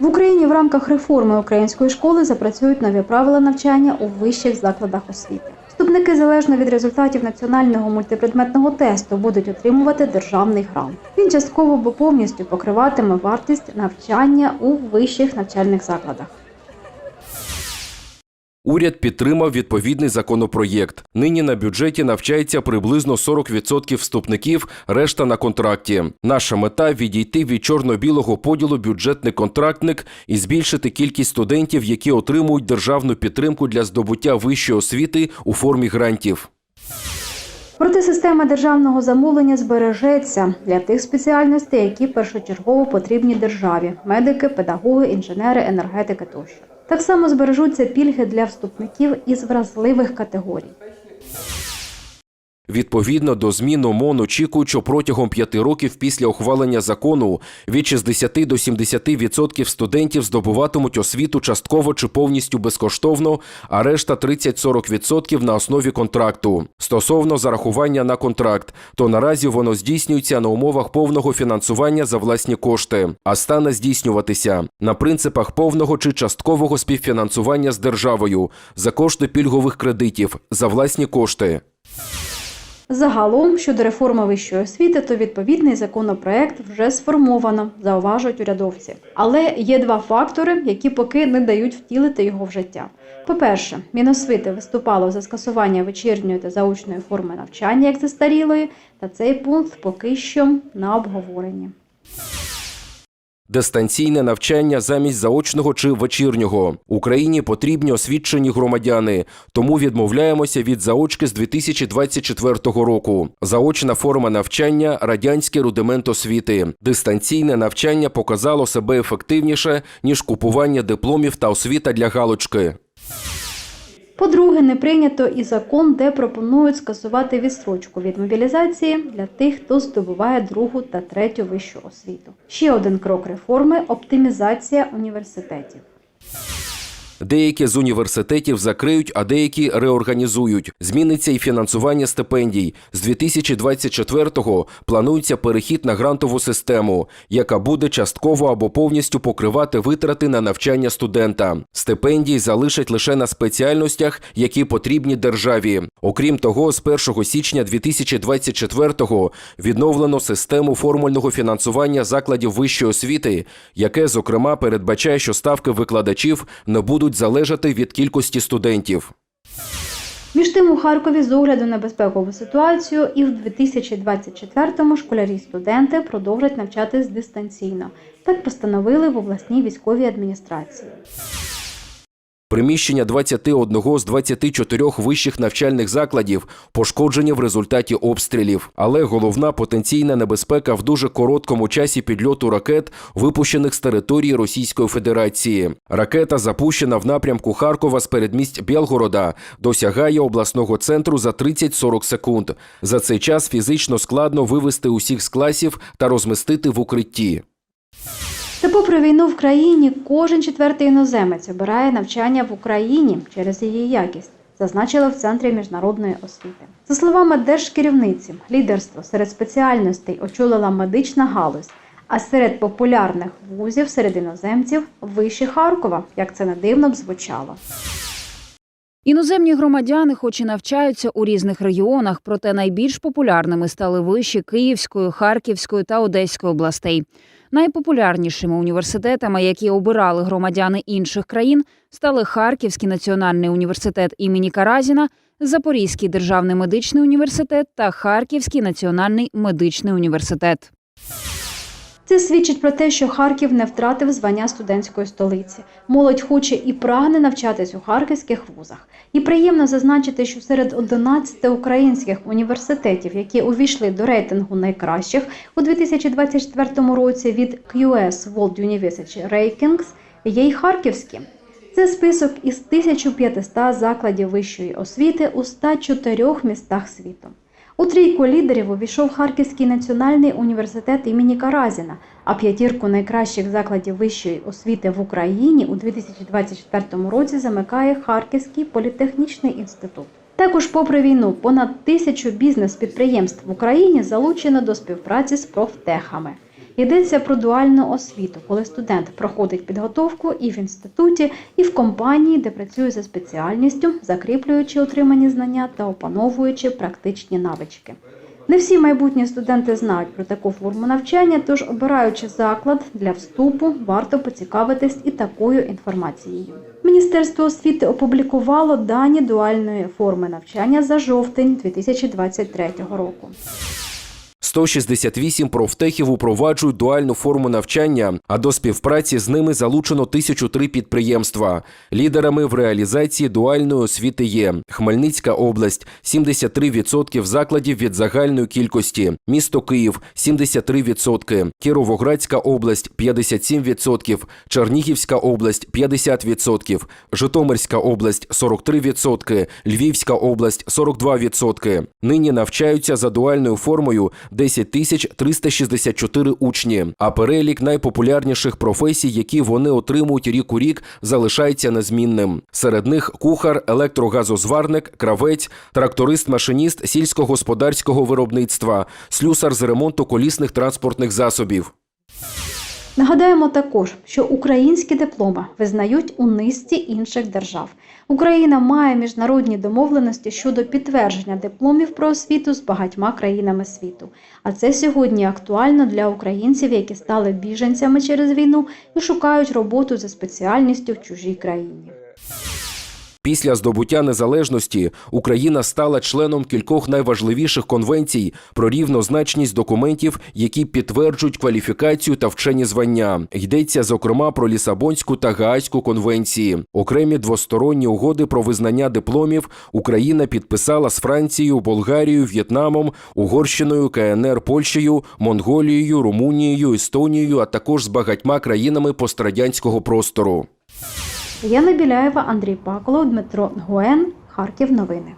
В Україні в рамках реформи української школи запрацюють нові правила навчання у вищих закладах освіти. Вступники залежно від результатів національного мультипредметного тесту будуть отримувати державний грант. Він частково або повністю покриватиме вартість навчання у вищих навчальних закладах. Уряд підтримав відповідний законопроєкт. Нині на бюджеті навчається приблизно 40% вступників, решта на контракті. Наша мета відійти від чорно-білого поділу бюджетник-контрактник і збільшити кількість студентів, які отримують державну підтримку для здобуття вищої освіти у формі грантів. Проте система державного замовлення збережеться для тих спеціальностей, які першочергово потрібні державі: медики, педагоги, інженери, енергетики тощо. Так само збережуться пільги для вступників із вразливих категорій. Відповідно до змін ОМОН очікують, що протягом п'яти років після ухвалення закону від 60 до 70% студентів здобуватимуть освіту частково чи повністю безкоштовно, а решта 30-40% на основі контракту. Стосовно зарахування на контракт, то наразі воно здійснюється на умовах повного фінансування за власні кошти, а стане здійснюватися на принципах повного чи часткового співфінансування з державою за кошти пільгових кредитів за власні кошти. Загалом щодо реформи вищої освіти, то відповідний законопроект вже сформовано, зауважують урядовці. Але є два фактори, які поки не дають втілити його в життя. По-перше, Міносвіти виступало за скасування вечірньої та заочної форми навчання як застарілої, та цей пункт поки що на обговоренні. Дистанційне навчання замість заочного чи вечірнього. Україні потрібні освічені громадяни, тому відмовляємося від заочки з 2024 року. Заочна форма навчання радянський рудимент освіти. Дистанційне навчання показало себе ефективніше ніж купування дипломів та освіта для галочки. По-друге, не прийнято і закон, де пропонують скасувати відстрочку від мобілізації для тих, хто здобуває другу та третю вищу освіту. Ще один крок реформи оптимізація університетів. Деякі з університетів закриють, а деякі реорганізують. Зміниться і фінансування стипендій. З 2024-го планується перехід на грантову систему, яка буде частково або повністю покривати витрати на навчання студента. Стипендії залишать лише на спеціальностях, які потрібні державі. Окрім того, з 1 січня 2024-го відновлено систему формульного фінансування закладів вищої освіти, яке, зокрема, передбачає, що ставки викладачів не будуть залежати від кількості студентів. Між тим у Харкові з огляду на безпекову ситуацію і в 2024-му школярі студенти продовжать навчатись дистанційно. Так постановили в обласній військовій адміністрації. Приміщення 21 з 24 вищих навчальних закладів пошкоджені в результаті обстрілів. Але головна потенційна небезпека в дуже короткому часі підльоту ракет, випущених з території Російської Федерації. Ракета, запущена в напрямку Харкова з передмість Білгорода, досягає обласного центру за 30-40 секунд. За цей час фізично складно вивести усіх з класів та розмістити в укритті. Та попри війну в країні, кожен четвертий іноземець обирає навчання в Україні через її якість, зазначили в центрі міжнародної освіти. За словами держкерівниці, лідерство серед спеціальностей очолила медична галузь, а серед популярних вузів серед іноземців вище Харкова, як це не дивно б звучало. Іноземні громадяни, хоч і навчаються у різних регіонах, проте найбільш популярними стали виші Київської, Харківської та Одеської областей. Найпопулярнішими університетами, які обирали громадяни інших країн, стали Харківський національний університет імені Каразіна, Запорізький державний медичний університет та Харківський національний медичний університет. Це свідчить про те, що Харків не втратив звання студентської столиці. Молодь хоче і прагне навчатись у харківських вузах. І приємно зазначити, що серед 11 українських університетів, які увійшли до рейтингу найкращих у 2024 році від QS World University Rankings, є й харківські. Це список із 1500 закладів вищої освіти у 104 містах світу. У трійку лідерів увійшов Харківський національний університет імені Каразіна, а п'ятірку найкращих закладів вищої освіти в Україні у 2024 році замикає Харківський політехнічний інститут. Також, попри війну, понад тисячу бізнес-підприємств в Україні залучено до співпраці з профтехами. Йдеться про дуальну освіту, коли студент проходить підготовку і в інституті, і в компанії, де працює за спеціальністю, закріплюючи отримані знання та опановуючи практичні навички. Не всі майбутні студенти знають про таку форму навчання, тож обираючи заклад для вступу, варто поцікавитись і такою інформацією. Міністерство освіти опублікувало дані дуальної форми навчання за жовтень 2023 року. 168 профтехів упроваджують дуальну форму навчання, а до співпраці з ними залучено 1003 підприємства. Лідерами в реалізації дуальної освіти є Хмельницька область 73% закладів від загальної кількості, місто Київ 73%, Кіровоградська область 57%, Чернігівська область 50%, Житомирська область 43%, Львівська область 42%. Нині навчаються за дуальною формою 10 тисяч 364 учні. А перелік найпопулярніших професій, які вони отримують рік у рік, залишається незмінним. Серед них кухар, електрогазозварник, кравець, тракторист-машиніст сільськогосподарського виробництва, слюсар з ремонту колісних транспортних засобів. Нагадаємо також, що українські дипломи визнають у низці інших держав. Україна має міжнародні домовленості щодо підтвердження дипломів про освіту з багатьма країнами світу. А це сьогодні актуально для українців, які стали біженцями через війну і шукають роботу за спеціальністю в чужій країні. Після здобуття незалежності Україна стала членом кількох найважливіших конвенцій про рівнозначність документів, які підтверджують кваліфікацію та вчені звання. Йдеться зокрема про Лісабонську та Гаазьку конвенції. Окремі двосторонні угоди про визнання дипломів Україна підписала з Францією, Болгарією, В'єтнамом, Угорщиною, КНР, Польщею, Монголією, Румунією, Естонією, а також з багатьма країнами пострадянського простору. Яна Біляєва, Андрій Паколов, Дмитро Гуен, Харків. Новини.